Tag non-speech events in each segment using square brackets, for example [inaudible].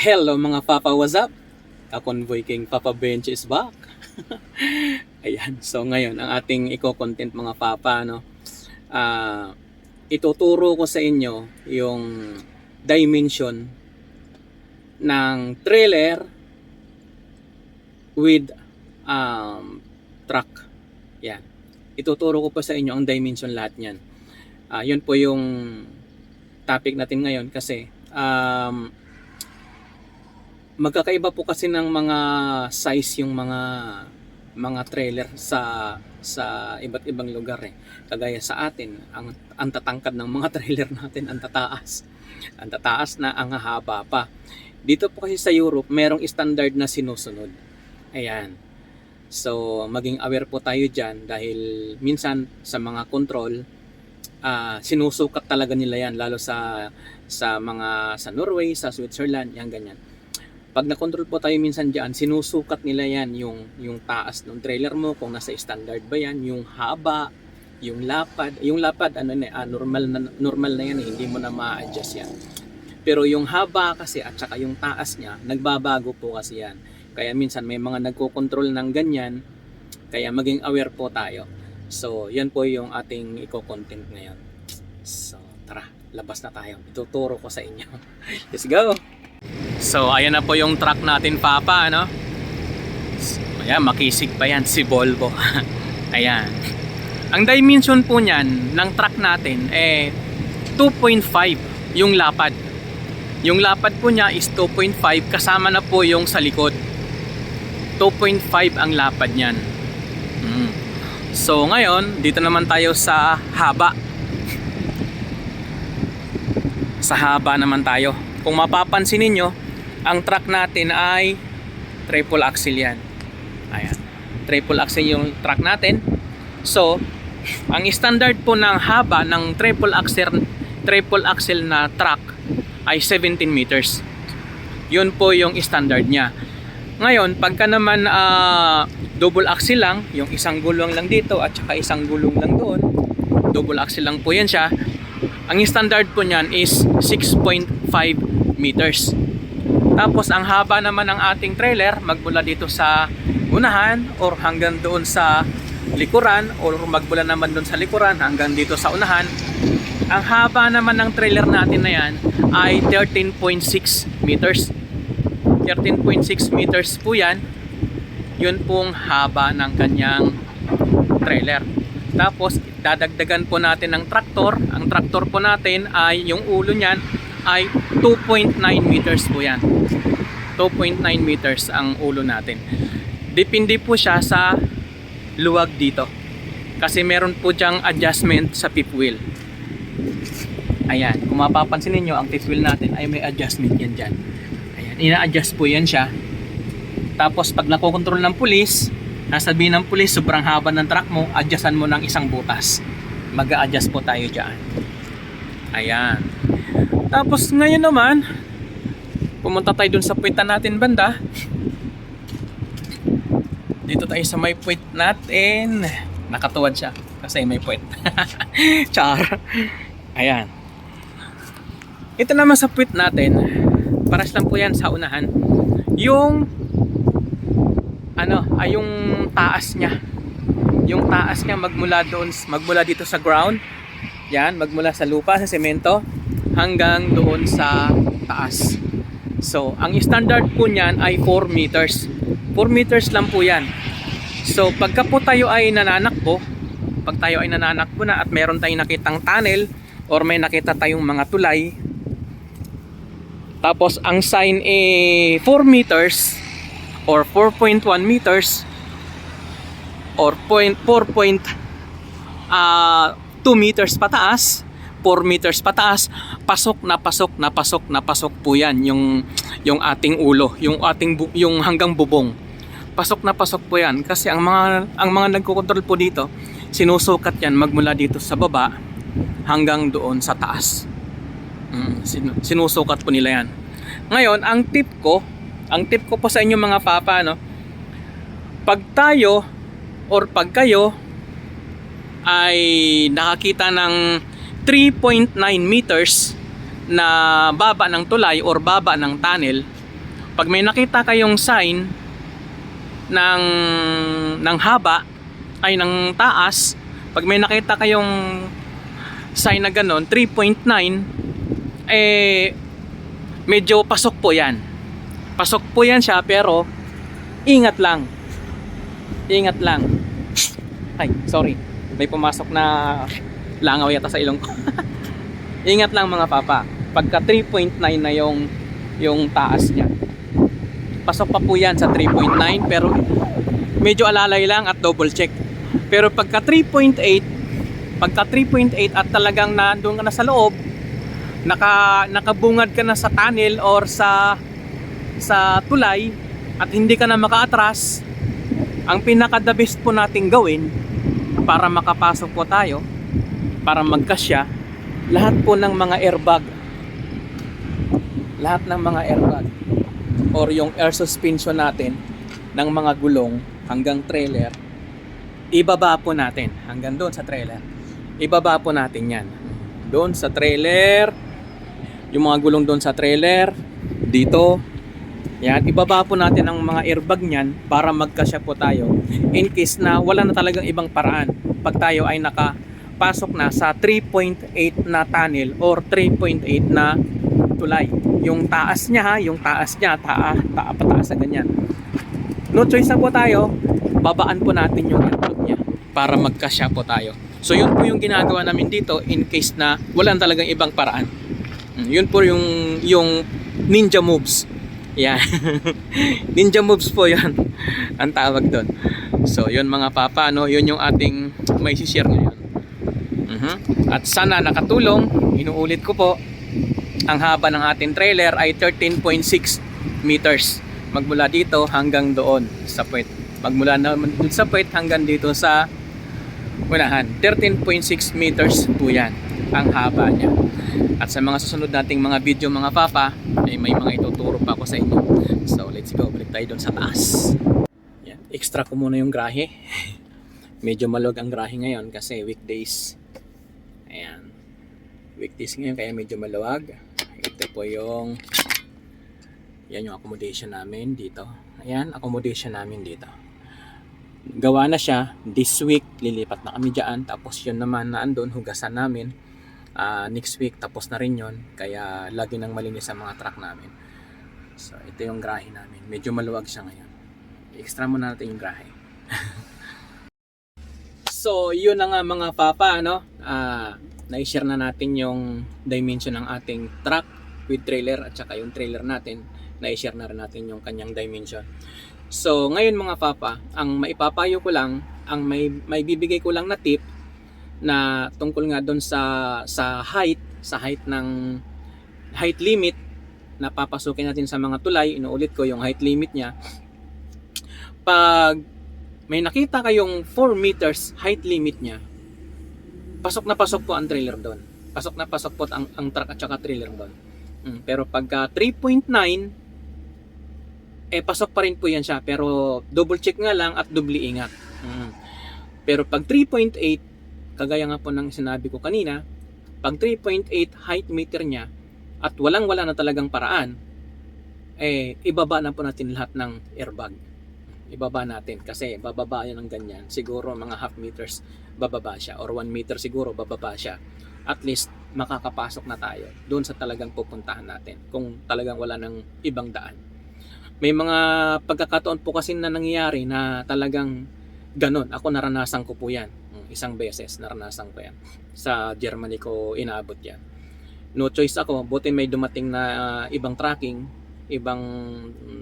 Hello mga Papa, what's up? Ka-convoy King Papa Bench is back. [laughs] Ayan, so ngayon ang ating eco-content mga Papa, no? Ah, ituturo ko sa inyo yung dimension ng trailer with um, truck. Yan. Ituturo ko pa sa inyo ang dimension lahat niyan. Ah, yun po yung topic natin ngayon kasi um, magkakaiba po kasi ng mga size yung mga mga trailer sa sa iba't ibang lugar eh. Kagaya sa atin, ang ang tatangkad ng mga [laughs] trailer natin ang tataas. Ang tataas na ang haba pa. Dito po kasi sa Europe, merong standard na sinusunod. Ayan. So, maging aware po tayo dyan dahil minsan sa mga control, ah sinusukat talaga nila yan lalo sa sa mga sa Norway, sa Switzerland, yan ganyan. Pag na-control po tayo minsan diyan, sinusukat nila yan yung yung taas ng trailer mo kung nasa standard ba yan, yung haba, yung lapad, yung lapad ano na ah, normal na normal na yan, eh, hindi mo na ma-adjust yan. Pero yung haba kasi at saka yung taas niya, nagbabago po kasi yan. Kaya minsan may mga nagko-control ng ganyan, kaya maging aware po tayo. So, yan po yung ating eco-content ngayon. So, tara, labas na tayo. Ituturo ko sa inyo. [laughs] Let's go! So, ayan na po yung truck natin, Papa, ano? Ayan, makisig pa yan, si Volvo. [laughs] ayan. Ang dimension po niyan ng truck natin, eh, 2.5 yung lapad. Yung lapad po niya is 2.5 kasama na po yung sa likod. 2.5 ang lapad niyan. Mm. So ngayon, dito naman tayo sa haba. Sa haba naman tayo. Kung mapapansin ninyo, ang truck natin ay triple axle yan. Ayan. Triple axle yung truck natin. So, ang standard po ng haba ng triple axle triple axle na truck ay 17 meters. Yun po yung standard niya. Ngayon, pagka naman ah, double axle lang, yung isang gulong lang dito at saka isang gulong lang doon, double axle lang po yan siya. Ang standard po niyan is 6.5 meters. Tapos ang haba naman ng ating trailer magmula dito sa unahan or hanggang doon sa likuran or magmula naman doon sa likuran hanggang dito sa unahan. Ang haba naman ng trailer natin na yan ay 13.6 meters. 13.6 meters po yan. Yun pong haba ng kanyang trailer. Tapos dadagdagan po natin ng traktor. Ang traktor po natin ay yung ulo niyan ay 2.9 meters po yan. 2.9 meters ang ulo natin. Depende po siya sa luwag dito. Kasi meron po diyang adjustment sa fifth wheel. Ayan, kung mapapansin niyo ang fifth wheel natin ay may adjustment yan dyan. Ayan, ina-adjust po yan siya. Tapos pag nakokontrol ng pulis, nasabihin ng pulis sobrang haba ng truck mo, adjustan mo ng isang butas. Mag-a-adjust po tayo dyan. Ayan. Tapos ngayon naman, pumunta tayo dun sa puwitan natin banda. Dito tayo sa may puwit natin. Nakatuwad siya kasi may puwit. [laughs] Char. Ayan. Ito naman sa puwit natin. Paras lang po yan sa unahan. Yung ano, ay yung taas niya. Yung taas niya magmula doon, magmula dito sa ground. Yan, magmula sa lupa, sa semento hanggang doon sa taas. So, ang standard po niyan ay 4 meters. 4 meters lang po yan. So, pagka po tayo ay nananakbo, pag tayo ay nananakbo na at meron tayong nakitang tunnel or may nakita tayong mga tulay, tapos ang sign ay 4 meters or 4.1 meters or point 4 point ah 2 meters pataas 4 meters pataas pasok na pasok na pasok na pasok po yan yung yung ating ulo yung ating yung hanggang bubong. Pasok na pasok po yan kasi ang mga ang mga nagkokontrol po dito sinusukat yan magmula dito sa baba hanggang doon sa taas. Mm, sin- sinusukat po nila yan. Ngayon ang tip ko ang tip ko po sa inyo mga papa no? Pag tayo or pag kayo ay nakakita ng 3.9 meters na baba ng tulay or baba ng tunnel Pag may nakita kayong sign ng ng haba ay ng taas, pag may nakita kayong sign na ganon, 3.9 eh medyo pasok po 'yan. Pasok po 'yan siya pero ingat lang. Ingat lang. Ay, sorry. May pumasok na langaw yata sa ilong ko. [laughs] ingat lang mga papa. Pagka 3.9 na yung yung taas niya. Pasok pa po 'yan sa 3.9 pero medyo alalay lang at double check. Pero pagka 3.8, pagka 3.8 at talagang nandoon ka na sa loob, naka nakabungad ka na sa tunnel or sa sa tulay at hindi ka na makaatras, ang pinaka the best po nating gawin para makapasok po tayo, para magkasya, lahat po ng mga airbag, lahat ng mga airbag or yung air suspension natin ng mga gulong hanggang trailer, ibaba po natin hanggang doon sa trailer. Ibaba po natin yan. Doon sa trailer, yung mga gulong doon sa trailer, dito, yan, ibaba po natin ang mga airbag niyan para magkasya po tayo in case na wala na talagang ibang paraan pag tayo ay nakapasok na sa 3.8 na tunnel or 3.8 na tulay. Yung taas niya yung taas niya, taa, taa pataas na ganyan. No choice na po tayo, babaan po natin yung airbag niya para magkasya po tayo. So yun po yung ginagawa namin dito in case na wala na talagang ibang paraan. Mm, Yun po yung yung ninja moves. Yan. [laughs] ninja moves po 'yan. [laughs] Ang tawag doon. So, yun mga papa, no, yun yung ating may share Mhm. At sana nakatulong, inuulit ko po, ang haba ng ating trailer ay 13.6 meters. Magmula dito hanggang doon sa puwet. Magmula naman dun sa puwet hanggang dito sa unahan. 13.6 meters po yan ang haba niya. At sa mga susunod nating mga video mga papa, ay may mga ituturo pa ako sa inyo. So let's go, balik tayo doon sa taas. Yan, extra ko muna yung grahe. [laughs] Medyo malog ang grahe ngayon kasi weekdays. Ayan. Weekdays ngayon kaya medyo maluwag. Ito po yung yan yung accommodation namin dito. Ayan, accommodation namin dito. Gawa na siya this week, lilipat na kami diyan. Tapos yun naman na andun, hugasan namin. Ah, next week tapos na rin yon kaya lagi nang malinis ang mga truck namin so ito yung grahe namin medyo maluwag siya ngayon extra muna natin yung grahe [laughs] so yun na nga mga papa no ah na-share na natin yung dimension ng ating truck with trailer at saka yung trailer natin. Na-share na rin natin yung kanyang dimension. So ngayon mga papa ang maipapayo ko lang ang may, may bibigay ko lang na tip na tungkol nga doon sa sa height, sa height ng height limit na papasukin natin sa mga tulay, inuulit ko yung height limit niya. Pag may nakita kayong 4 meters height limit niya, pasok na pasok po ang trailer doon. Pasok na pasok po ang, ang truck at saka trailer doon. Mm, pero pagka 3.9, eh pasok pa rin po yan siya. Pero double check nga lang at doble ingat. Mm. Pero pag 3.8, kagaya nga po ng sinabi ko kanina, pag 3.8 height meter niya at walang wala na talagang paraan, eh ibaba na po natin lahat ng airbag. Ibaba natin kasi bababa yan ng ganyan. Siguro mga half meters bababa siya or 1 meter siguro bababa siya. At least makakapasok na tayo doon sa talagang pupuntahan natin kung talagang wala ng ibang daan. May mga pagkakataon po kasi na nangyayari na talagang ganon. Ako naranasan ko po yan isang beses naranasan ko yan sa Germany ko inaabot yan no choice ako buti may dumating na uh, ibang tracking ibang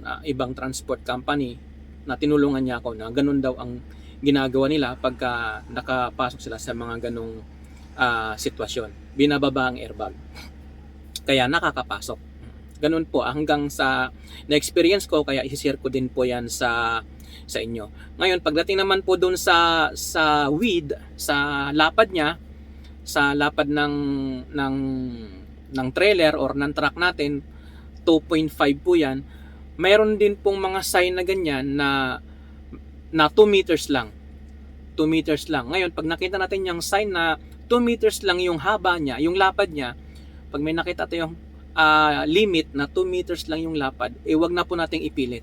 uh, ibang transport company na tinulungan niya ako na ganun daw ang ginagawa nila pagka nakapasok sila sa mga ganong uh, sitwasyon binababa ang airbag kaya nakakapasok ganun po hanggang sa na-experience ko kaya i-share ko din po yan sa sa inyo. Ngayon, pagdating naman po doon sa sa weed, sa lapad niya, sa lapad ng ng ng trailer or ng truck natin, 2.5 po 'yan. Mayroon din pong mga sign na ganyan na na 2 meters lang. 2 meters lang. Ngayon, pag nakita natin yung sign na 2 meters lang yung haba niya, yung lapad niya, pag may nakita tayong ah, limit na 2 meters lang yung lapad, eh wag na po nating ipilit.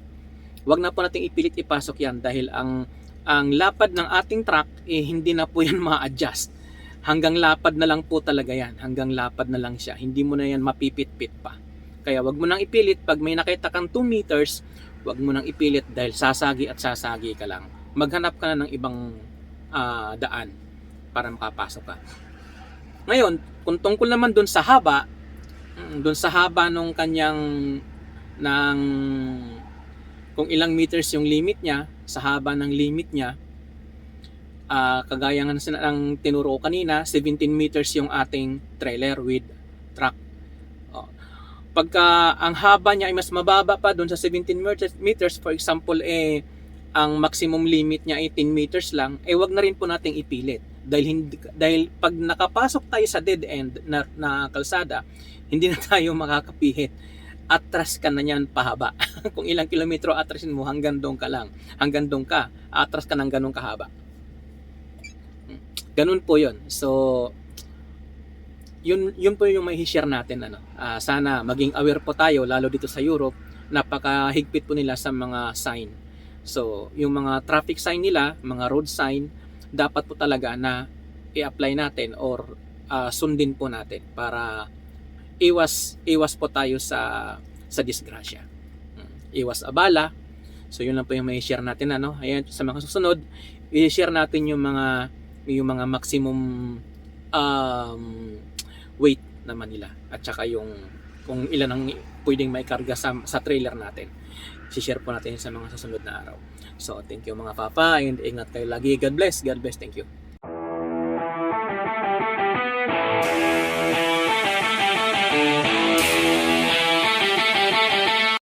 Wag na po nating ipilit ipasok yan dahil ang ang lapad ng ating truck eh hindi na po yan [laughs] ma-adjust. Hanggang lapad na lang po talaga yan. Hanggang lapad na lang siya. Hindi mo na yan mapipit-pit pa. Kaya wag mo nang ipilit pag may nakita kang 2 meters, wag mo nang ipilit dahil sasagi at sasagi ka lang. Maghanap ka na ng ibang ah, daan para makapasok ka. Ngayon, kung tungkol naman dun sa haba, mm, dun sa haba nung kanyang ng kung ilang meters yung limit niya, sa haba ng limit niya, ah kagaya ng, ng tinuro kanina, 17 meters yung ating trailer with. Pagka ang haba niya ay mas mababa pa doon sa 17 meters, for example, eh, ang maximum limit niya ay 10 meters lang, eh wag na rin po nating ipilit. Dahil, hindi, dahil pag nakapasok tayo sa dead end na, na kalsada, hindi na tayo [laughs] makakapihit. Atras ka na niyan pahaba. [laughs] Kung ilang kilometro atrasin mo, hanggang doon ka lang. Hanggang doon ka, atras ka ng ganun kahaba. Ganun po yon So, yun, yun po yung may share natin. Ano. Ah, sana maging aware po tayo, lalo dito sa Europe, napakahigpit po nila sa mga sign. So, yung mga traffic sign nila, mga road sign, dapat po talaga na i-apply natin or ah, sundin po natin para iwas iwas po tayo sa sa disgrasya. Mm, Iwas abala. So yun lang po yung may share natin ano. Ayan sa mga susunod, i-share natin yung mga yung mga maximum um, weight naman nila at saka yung kung ilan ang pwedeng may karga sa, sa trailer natin. Si-share po natin sa mga susunod na araw. So, thank you mga papa and ingat kayo lagi. God bless. God bless. Thank you.